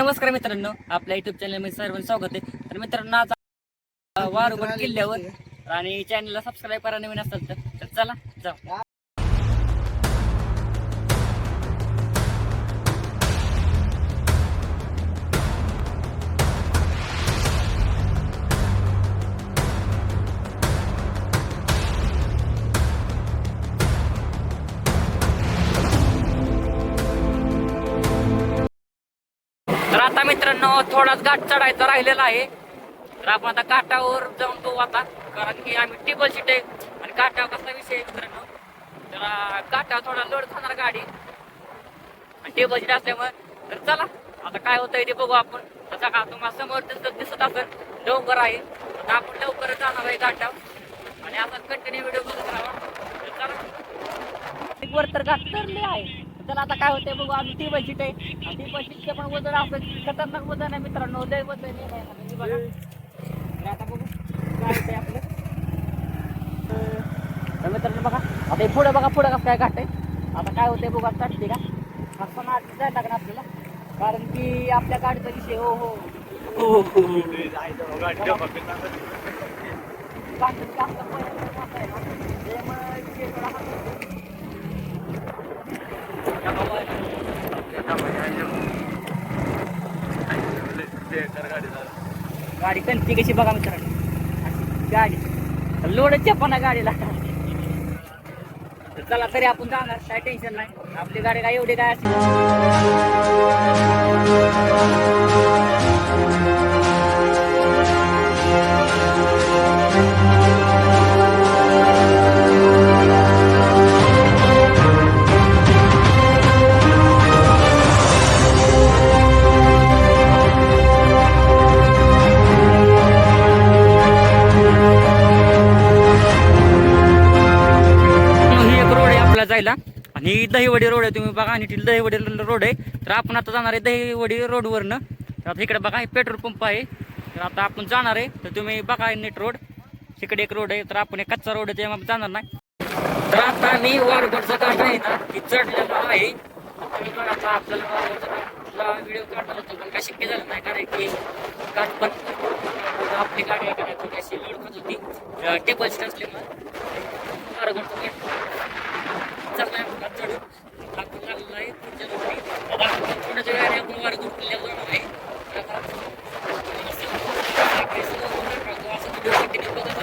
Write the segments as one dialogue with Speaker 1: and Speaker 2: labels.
Speaker 1: नमस्कार मित्रांनो आपल्या युट्यूब चॅनलमध्ये सर्वांचं स्वागत आहे. तर मित्रांनो आज वारुगड किल्ल्यावर आणि चॅनलला सबस्क्राईब करा नवीन असाल तर. तर चला जाऊ. तर आता मित्रांनो थोडाच घाट चढायचा राहिलेला आहे. तर आपण आता काठावर जाऊन तो आता कारण की आम्ही टेबल सीट आहे आणि काठावर कसा विषय आहे मित्रांनो? तर काठावर थोडा लोड खाणार गाडी. आणि टेबल सीट असल्यामुळे तर चला आता काय होतंय ते बघू आपण. तसा का तुम्हाला समोर दिसत असेल डोंगर आहे. आता आपण लवकरच जाणार आहे काठावर. आणि आता कंटिन्यू व्हिडिओ बघत राहा तर चला. वर तर घाट चढले आहे. त्याला आता काय होतंय बघू आम्ही टेबल सीट आहे टेबल सीटचे पण वजन असं खतरनाक वजन आहे मित्रांनो लय वजन आहे. हे बघा आता बघू काय आपलं. तर मित्रांनो बघा आता हे पुढे बघा पुढे कसं काय घाट आहे. आता काय होतंय बघू आता का असं ना जायला लागणार आपल्याला. कारण की आपल्या गाडीचा विषय हो हो. बाकी जास्त पहिल्यांदा जात आहे ना, त्यामुळे विषय थोडा हा गाडी कणती कशी बघा मित्रांनो. अशी गाडी लोडच्या पण गाडीला. तर चला तरी आपण जाणार. काय टेन्शन नाही. आपली गाडी काय एवढी काय असेल. रोड आणि दहीवडी रोड आहे तुम्ही बघा आणि ती दहीवडी रोड आहे. तर आपण आता जाणार आहे दहीवडी रोडवरनं तर आता इकडे बघा पेट्रोल पंप आहे. तर आता आपण जाणार आहे. तर तुम्ही बघा नेट रोड तिकडे एक रोड आहे तर आपण एक कच्चा रोड आहे त्यामुळे जाणार नाही. तर आता मी वारगडचा काढ आहे ना ती चढलेला आहे. आपल्याला व्हिडिओ काढला होता पण काय शक्य झालं नाही कारण की काट पण आपली गाडी आहे अशी लोड खात होती टेबल सीट असल्यामुळे वारगडचा चांगला लागलेला आहे पुढच्या आपण जाणार आहे असं व्हिडिओ कंटिन्यू बघत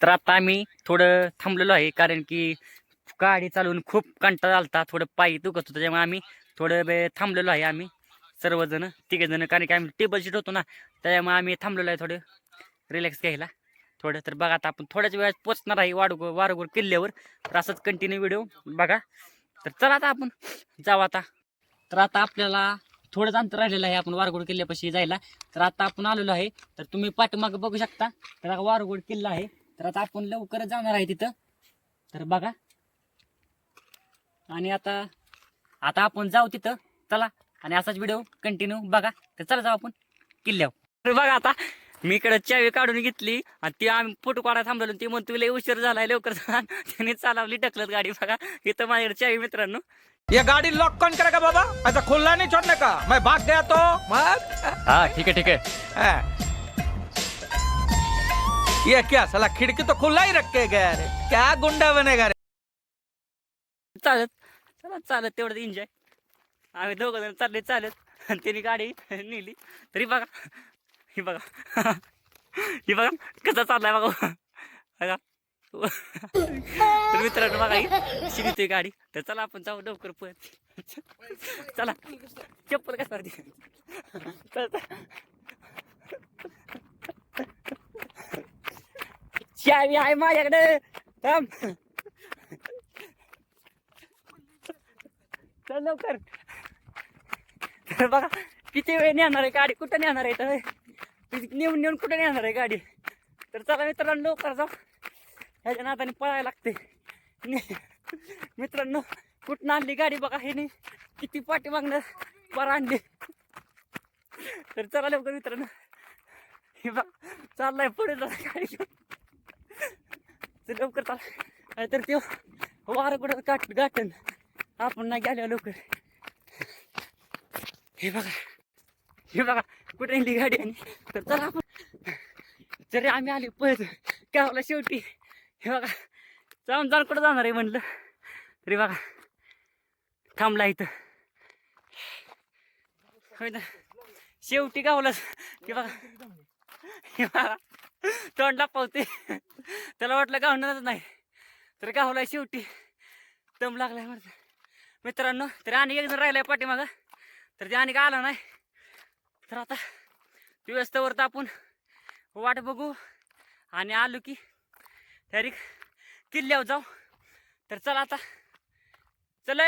Speaker 1: तर आता आम्ही थोडं थांबलेलो आहे कारण की गाडी चालवून खूप कंटाळा आलता. थोडं पायी दुखत होतं त्यामुळे आम्ही थोडं वेळ थांबलेलो आहे आम्ही सर्वजण तिघेजण. कारण की आम्ही टेबल शीट होतो ना त्यामुळे आम्ही थांबलेलो आहे थोडं रिलॅक्स घ्यायला. थोडं तर बघा आता आपण थोड्याच वेळात पोचणार आहे वाडगो वारगोर किल्ल्यावर. तर असंच कंटिन्यू व्हिडिओ बघा. तर चला आता आपण जाऊ आता. तर आता आपल्याला थोडंच अंतर राहिलेलं आहे आपण वारगोड किल्ल्यापाशी जायला. तर आता आपण आलेलो आहे तर तुम्ही पाठीमागं बघू शकता. तर वारगोड किल्ला आहे. तर आता आपण लवकरच जाणार आहे तिथं. तर बघा. आणि आता आता आपण जाऊ तिथं. चला. आणि असाच व्हिडिओ कंटिन्यू बघा. तर चला जाऊ आपण किल्ल्यावर. बघा आता मी इकडे चावी काढून घेतली आणि ती आम्ही फोटो काढायला थांबलेलो ती म्हणतो लय उशीर झालाय लवकर त्याने चालवली टकलत गाडी. बघा इथं माझ्याकडे चावी मित्रांनो.
Speaker 2: ये गाड़ी लॉक कौन करेगा बाबा? ऐसा खुला नहीं छोड़ने का? मैं भाग गया तो.
Speaker 3: हाँ ठीक है ठीक है
Speaker 2: हाँ। ये क्या साला खिड़की तो खुला ही रख के गया रे. क्या गुंडा बनेगा रे?
Speaker 1: चालत. चला चालत तेवढं एन्जॉय आम्ही दोघं जण चालले चालत. आणि त्यांनी गाडी नेली. तरी बघा. ही बघा. ही बघा कसा चाललाय बघा. बघा. तर मित्रांनो बघा ही शिकतोय गाडी. तर चला आपण जाऊ लवकर पण चला. चप्पल कसा वाटते चल, चल. चावी आहे माझ्याकडे. थांब. चल लवकर. तर बघा किती वेळ नेणार आहे गाडी? कुठं नेणार आहे तर नेऊन नेऊन कुठं नेणार आहे गाडी? तर चला मित्रांनो लवकर जाऊ ह्याच्या नादाने पळायला लागते. ने- मित्रांनो कुठं आणली गाडी बघा हे नाही किती पाठी मागणं? बरं आणली. तर चला लवकर मित्रांनो. हे बघ चाललाय पुढे जाऊ गाडी घेऊन. लवकर चाल. तर ते वारं कुठं काट गाठण आपण नाही गेल्या लवकर. हे बघा हे बघा कुठे नेली गाडी आणि? तर चला आपण. जरी आम्ही आले पळत. गावाला शेवटी. हे बघा जाऊन जाऊन कुठं जाणार आहे म्हणलं? तरी बघा थांबला इथं. होय ना? शेवटी गावलाच हे बघा. हे बघा तोंडला पावते. त्याला वाटलं गावणारच नाही. तर गावला शेवटी दम लागलाय म्हणत मित्रांनो तर आणि एक जण राहिलाय पाठीमागं. तर ते आणि का आला नाही. तर आता व्यवस्थेवर तर आपण वाट बघू आणि आलो की डायरेक्ट किल्ल्यावर जाऊ. तर चला आता. चल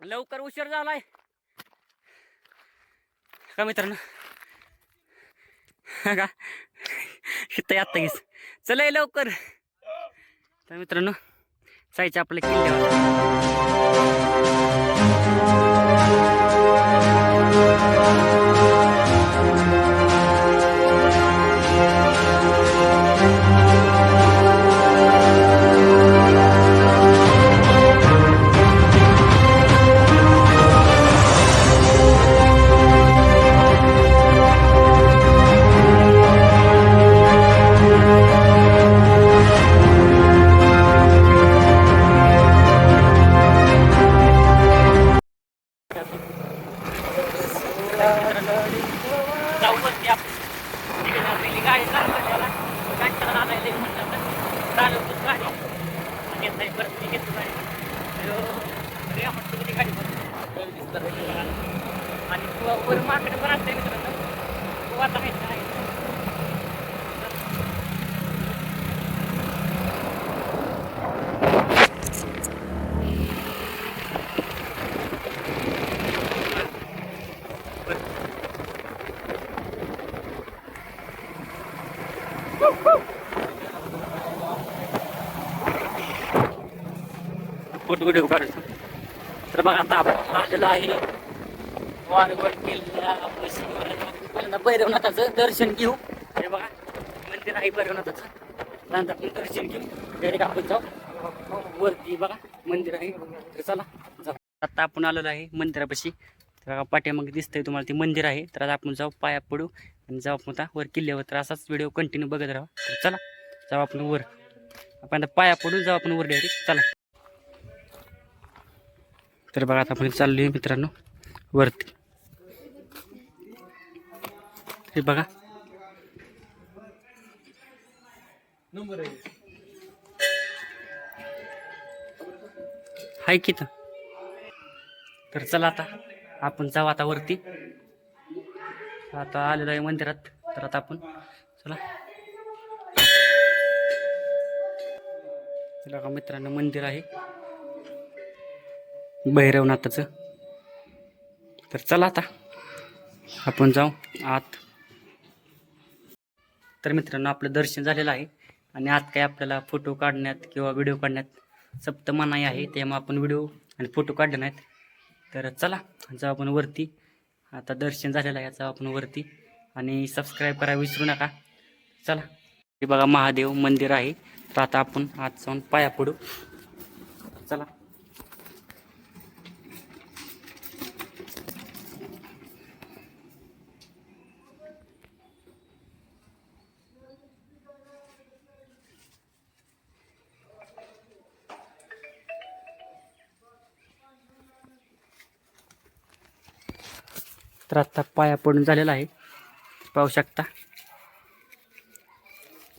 Speaker 1: लवकर उशीर झालाय. का मित्रांनो? का? इथं आत्ता घेस चल लवकर. तर मित्रांनो जायचं आपल्या किल्ल्यावर. फोटो व्हिडिओ काढतो तर बघा आता आपण आलेलो आहे. वारवड किल्ला पहिल्यांदा भैरवनाथाचं दर्शन घेऊ. हे बघा मंदिर आहे भैरवनाथाचं. त्यानंतर आपण दर्शन घेऊ. डायरेक्ट आपण जाऊ. वरती बघा मंदिर आहे. तर चला जाऊ. आता आपण आलेलो आहे मंदिरापाशी. तर बघा पाठीमागे दिसतंय तुम्हाला ते मंदिर आहे. तर आता आपण जाऊ पाया पडू आणि जाऊ आपण आता वर किल्ल्यावर. तर असाच व्हिडिओ कंटिन्यू बघत राहा. तर चला जाऊ आपण वर. आपण आता पाया पडू जाऊ आपण वर डायरेक्ट चला. तर बघा आता आपण चाललो आहे मित्रांनो वरती. हे बघा. हाय की तर चला आता आपण जाऊ आता वरती. आता आलेलो आहे मंदिरात तर आता आपण चला. बघा मित्रांनो मंदिर आहे. भैरवनाथाचं. तर चला आता. आपण जाऊ आत. तर मित्रांनो आपलं दर्शन झालेलं आहे. आणि आत काय आपल्याला फोटो काढण्यात किंवा व्हिडिओ काढण्यात सप्त मनाई आहे. त्यामुळे आपण व्हिडिओ आणि फोटो काढले नाहीत. तर चला जाऊ आपण वरती. आता दर्शन झालेलं आहे. याचा आपण वरती. आणि सबस्क्राईब करायला विसरू नका. चला. हे बघा महादेव मंदिर आहे. तर आता आपण आत जाऊन पाया पडू. चला. तर आता पाया पडून झालेला आहे. पाहू शकता.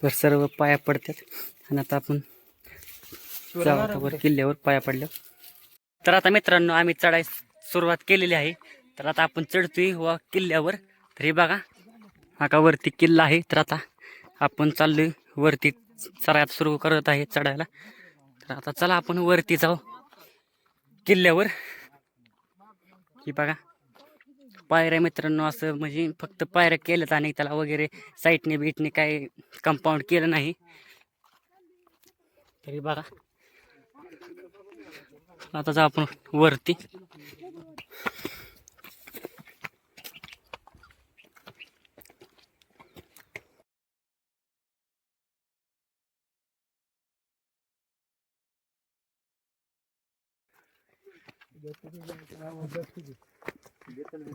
Speaker 1: तर सर्व पाया पडतात. आणि आता आपण जाऊ किल्ल्यावर पाया पडल्या तर आता मित्रांनो आम्ही चढाई सुरुवात केलेली आहे. तर आता आपण चढतोय व किल्ल्यावर. तर हे बघा हा का वरती किल्ला आहे. तर आता आपण चाललोय वरती चढायला सुरू करत आहे चढायला. तर आता चला आपण वरती जाऊ किल्ल्यावर. ही बघा पायऱ्या मित्रांनो असं म्हणजे फक्त पायऱ्या केल्यात आणि त्याला वगैरे साईटने बीटने काही कंपाऊंड केलं नाही. तरी बघा. आता जा आपण वरती.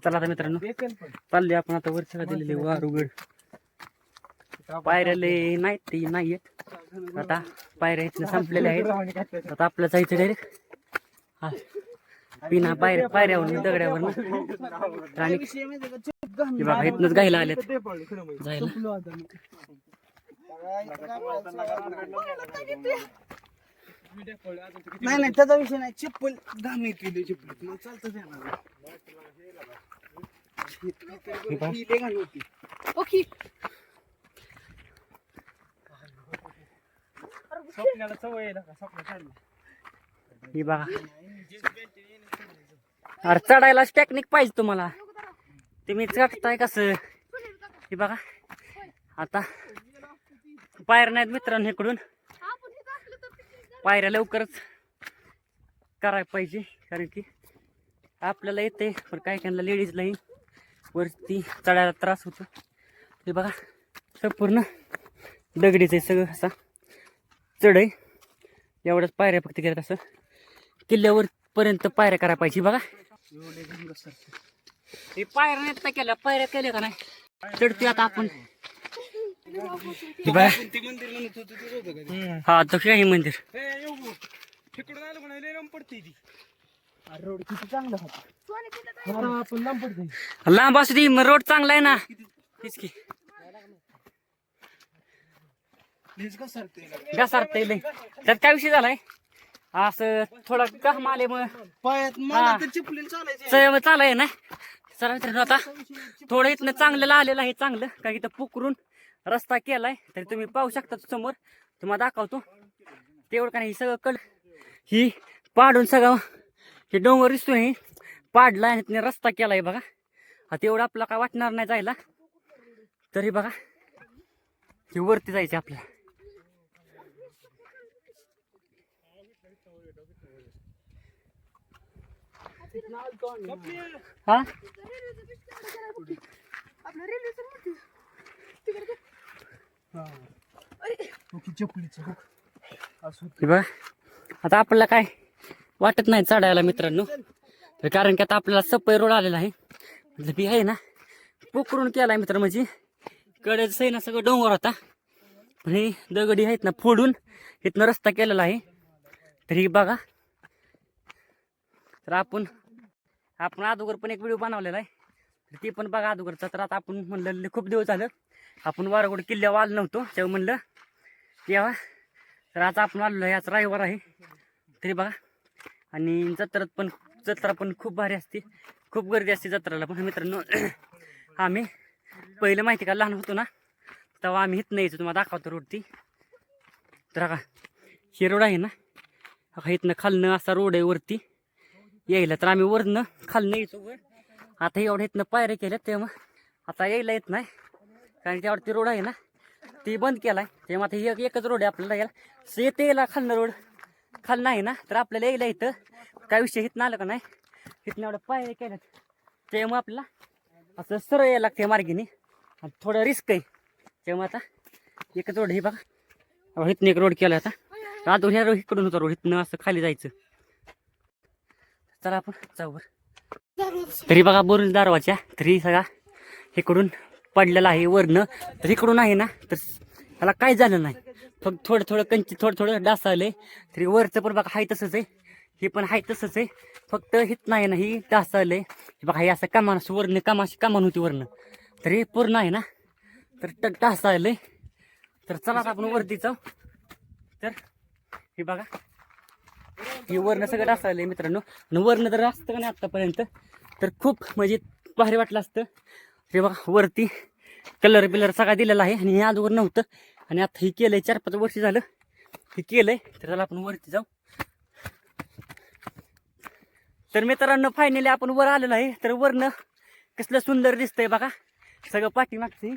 Speaker 1: चला आता मित्रांनो चालले आपण आता वरच्या दिलेले वार उघड पायऱ्याले नाहीत नाही नाहीयेत. आता पायऱ्या इथनं संपलेल्या आहेत. आता आपलं जायचं डायरेक्ट हा. पिना पायऱ्या पायऱ्यावर दगड्यावर आणि बघा इथनच गायला आलेत. जायला.
Speaker 3: नाही नाही त्याचा विषय नाही. चप्पल दहा मिनिट केली चप्पल. मग चालतं येणार
Speaker 1: पहा.
Speaker 3: लय घाण होती.
Speaker 4: ओके.
Speaker 3: स्वप्नाला सवय आहे ना का? स्वप्न चालली
Speaker 1: हे बघा. अरे चढायलाच टेक्निक पाहिजे तुम्हाला. तुम्ही चढताय कसं? हे बघा. आता. पायऱ्या नाहीत मित्रांनो इकडून. पायऱ्या लवकरच करायला पाहिजे कारण की आपल्याला येते पण काही काहींना लेडीजलाही वरती चढायला त्रास होतो. हे बघा संपूर्ण दगडीच आहे सगळं असा. चढ आहे. एवढंच पायऱ्या फक्त करत असं. किल्ल्यावर पर्यंत पायऱ्या करायला पाहिजे बघा. हे पायऱ्या नाही केल्या? पायऱ्या केल्या का नाही? चढतोय आता आपण. हे
Speaker 3: ते मंदिर म्हणत होतं ते होतं का
Speaker 1: हा दक्षिण हे मंदिर?
Speaker 3: तिकडून आलं म्हणा लय लांब पडते ती. अरे रोड किती चांगला होता. आपण लांब पडते
Speaker 1: लांब असू दे रोड चांगला आहे ना. तेच की.
Speaker 3: का सरते
Speaker 1: त्यात काय विषय झालाय? असं थोडा काम आले मग.
Speaker 3: पायात मला
Speaker 1: हा.
Speaker 3: तर चिपलीन चालायचं
Speaker 1: सय चालाय ना. चला मित्रांनो आता थोडं इथनं चांगलं आलेलं आहे चांगलं. कारण इथं पुकरून रस्ता केलाय तरी तुम्ही पाहू शकता समोर. तुम्हाला दाखवतो. तेवढं का नाही सगळं कड ही पाडून सगळं हे डोंगर दिसतो हे पाडला आणि तिने रस्ता केलाय बघा. हा तेवढं आपला काय वाटणार नाही जायला. तरी बघा. हे वरती जायचं आपल्याला हा?
Speaker 3: चपलीचं
Speaker 1: हे आता आपल्याला काय वाटत नाही चढायला मित्रांनो. तर कारण की आता आपल्याला सपय रोड आलेला आहे. म्हणजे बी आहे ना पोखरून केलाय मित्र म्हणजे. कडेच आहे ना सगळं डोंगर होता. पण हे दगडी आहेत ना फोडून इथनं रस्ता केलेला आहे. तरी बघा. तर आपण आपण अगोदर पण एक व्हिडिओ बनवलेला आहे. तर ती पण बघा अगोदरचा. तर आता आपण म्हणलं खूप दिवस झालं. आपण वारगोड किल्ल्यावर आलो नव्हतो तेव्हा म्हणलं तेव्हा तर आता आपण आलेलो आहे आज रविवार आहे. तरी बघा आणि जत्रात पण जत्रा पण खूप भारी असते खूप गर्दी असते जत्राला. पण मित्रांनो आम्ही पहिलं माहिती का लहान होतो ना तेव्हा आम्ही इथं यायचो तुम्हाला दाखवतो रोडती. तर का हे रोड आहे ना हा इथनं खालनं असा रोड आहे वरती. यायला तर आम्ही वरनं खालनं यायचो वर. आता एवढ्या इथनं पायऱ्या केल्या तेव्हा आता यायला येत नाही. कारण त्यावरती रोड आहे ना ती बंद केलाय. तेव्हा आता एक एकच रोड आहे आपल्याला यायला. स- येते यायला खालनं रोड. खालनं आहे ना तर आपल्याला यायला इथं. काय विषय हिथनं आलं का नाही? इथनं एवढं पायऱ्या केल्यात. तेव्हा आपल्याला असं सरळ यायला लागते मार्गीने. आणि थोडं रिस्क आहे. तेव्हा आता एकच रोड हे बघा. अहो, एक रोड केला आता. अजून ह्या रोड इकडून होता रोड. असं खाली जायचं. चला आपण जाऊ बरं. तरी बघा बोरून दारवाच्या. तरी सगळा इकडून पडलेला आहे वरनं. तर इकडून आहे ना तर त्याला काय झालं नाही. फक्त थोडं थोडं कंची थोडं थोडं डास आहे तरी वरचं पण बघा हाय तसंच आहे. हे पण हाय तसंच आहे. फक्त हेच नाही ना ही डास आलंय हे बघा हे असं कामान असं वरनं कामाशी कामान होती वरनं. तर हे पूर्ण आहे ना तर ट- डास आहे तर चला आपण वरती जाऊ. तर हे बघा हे वर्ण सगळं डास आहे मित्रांनो. आणि तर जर असतं का नाही आत्तापर्यंत तर खूप म्हणजे भारी वाटलं असतं. हे बघा वरती कलर बिलर सगळा दिलेला आहे आणि हे अगोदर नव्हतं. आणि आता हे केलंय चार पाच वर्ष झालं हे केलंय तर त्याला आपण वरती जाऊ. तर मित्रांनो फायनली आपण वर आलेलो आहे. तर वरनं कसलं सुंदर दिसतंय बघा. सगळं पाठीमागचं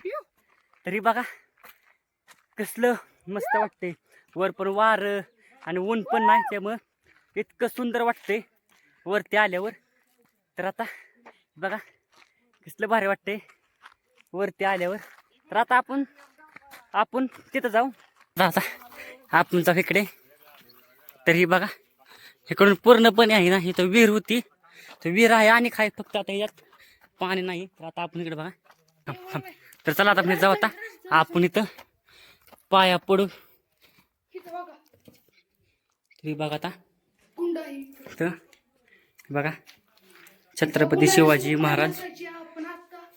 Speaker 1: तरी बघा कसलं मस्त वाटतंय. वर पण वार आणि ऊन पण नाही त्यामुळं इतकं सुंदर वाटतंय. वरती आल्यावर. तर आता बघा कसलं भारी वाटतंय. वरती आल्यावर. तर आता आपण आपण तिथं जाऊ. आता. आपण जाऊ इकडे. तर ही बघा इकडून पूर्णपणे आहे ना इथं विहीर होती. तर विहीर आहे आणि खाय फक्त आता यात पाणी नाही. तर आता आपण इकडे बघा. थांब, थांब. तर चला आता जाऊ आता. आपण इथं पाया पडू तरी बघा आता. इथं बघा. छत्रपती शिवाजी महाराज.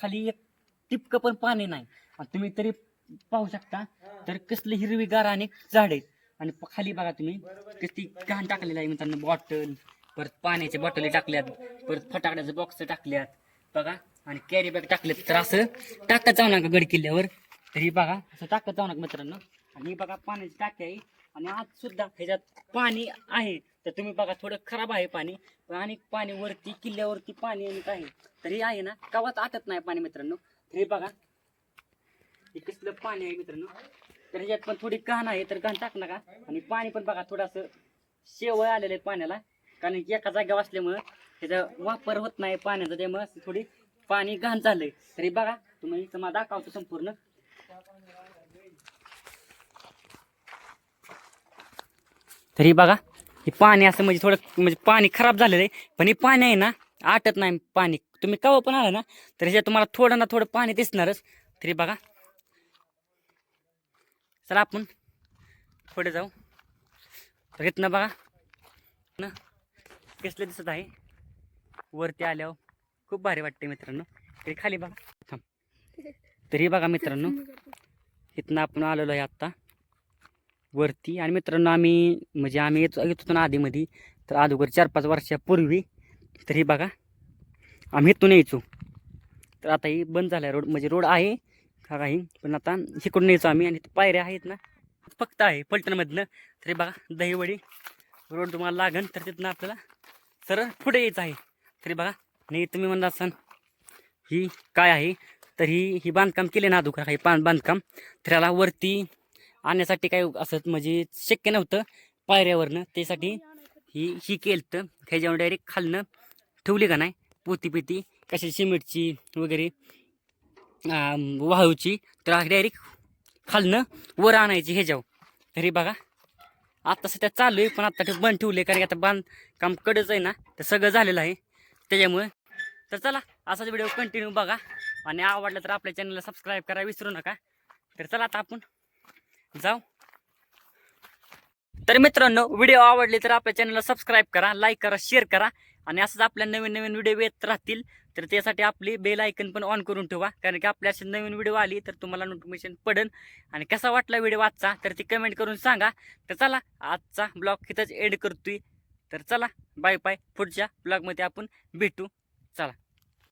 Speaker 1: खाली एक टिपकं पण पाणी नाही. आणि तुम्ही तरी पाहू शकता तर कसली हिरवीगार आणि झाड आहेत. आणि प- खाली बघा तुम्ही किती घाण टाकलेलं आहे मित्रांनो बॉटल परत पाण्याच्या बॉटली टाकल्यात परत फटाकड्याचे बॉक्स टाकल्यात बघा. आणि कॅरी बॅग टाकल्यात तर असं टाकत जाऊ नका गड किल्ल्यावर तरी बघा असं टाकत जाऊ नका मित्रांनो. आणि बघा पाण्याची टाकी आहे. आणि आज सुद्धा ह्याच्यात पाणी आहे. तर तुम्ही बघा थोडं खराब आहे पाणी पण आणि पाणी वरती किल्ल्यावरती पाणी आणि काय तरी आहे ना गावात आटत नाही पाणी मित्रांनो. तरी बघा हे कसलं पाणी आहे मित्रांनो. तर ह्याच्यात पण थोडी घाण आहे तर घाण टाक नका. आणि पाणी पण बघा थोडंसं शेवळ आलेलं आहे पाण्याला. कारण की एका जागेवर असल्यामुळं त्याचा वापर होत नाही पाण्याचा त्यामुळे असं थोडी पाणी घाण झालंय. तरी बघा तुम्ही इथं मला दाखवतो संपूर्ण. तरी बघा हे पाणी असं म्हणजे थोडं म्हणजे पाणी खराब झालेलं आहे. पण हे पाणी आहे ना आटत नाही पाणी. तुम्ही कवा पण आला ना तर ह्याच्यात तुम्हाला थोडं ना थोडं पाणी दिसणारच. तरी बघा. चला आपण पुढे जाऊ. तर इथनं बघा. ना कसलं दिसत आहे. वरती आल्यावर खूप भारी वाटते मित्रांनो. तरी खाली बघा. थांब. तरी बघा मित्रांनो इथनं आपण आलेलो आहे आत्ता. वरती. आणि मित्रांनो आम्ही म्हणजे आम्ही येतो येत होतो ना आधीमध्ये तर अगोदर चार पाच वर्षापूर्वी तर हे बघा आम्ही इथून यायचो. तर आता ही बंद झाला रोड. म्हणजे रोड आहे का काही पण आता इकडून यायचो आम्ही. आणि पायऱ्या आहेत ना फक्त आहे पलटणमधनं. तरी बघा दहीवडी रोड तुम्हाला लागन तर तिथनं आपल्याला सरळ पुढे यायचं आहे. तरी बघा नाही तुम्ही म्हणता असाल ही काय आहे? तर ही ही बांधकाम केले ना अगोदर काही पान बांधकाम. तर याला वरती आणण्यासाठी काय असं म्हणजे शक्य नव्हतं पायऱ्यावरनं. त्यासाठी ही ही केलं तर ह्याच्यावर डायरेक्ट खालनं ठेवली का नाही? पोती पिती कशी सिमेंटची वगैरे. वाहूची तर डायरेक्ट खालनं वर आणायची ह्याच्यावर. तरी बघा. आत्ता सध्या चालू आहे पण आत्ता ते बंद ठेवले कारण की आता बांधकाम कडच आहे ना तर सगळं झालेलं आहे. त्याच्यामुळे तर चला असाच व्हिडिओ कंटिन्यू बघा. आणि आवडला तर आपल्या चॅनलला सबस्क्राईब करा विसरू नका. तर चला आता आपण जाऊ. तर मित्रांनो व्हिडिओ आवडले तर आपल्या चॅनलला सबस्क्राईब करा लाईक करा शेअर करा आणि असंच आपल्या नवीन नवीन व्हिडिओ येत राहतील तर त्यासाठी आपली बेल आयकन पण ऑन करून ठेवा. कारण की आपल्या अशी नवीन व्हिडिओ आली तर तुम्हाला नोटिफिकेशन पडेल. आणि कसा वाटला व्हिडिओ आजचा तर ती कमेंट करून सांगा. तर चला आजचा ब्लॉग इथंच एड करतोय. तर चला बाय बाय पुढच्या ब्लॉगमध्ये आपण भेटू. चला.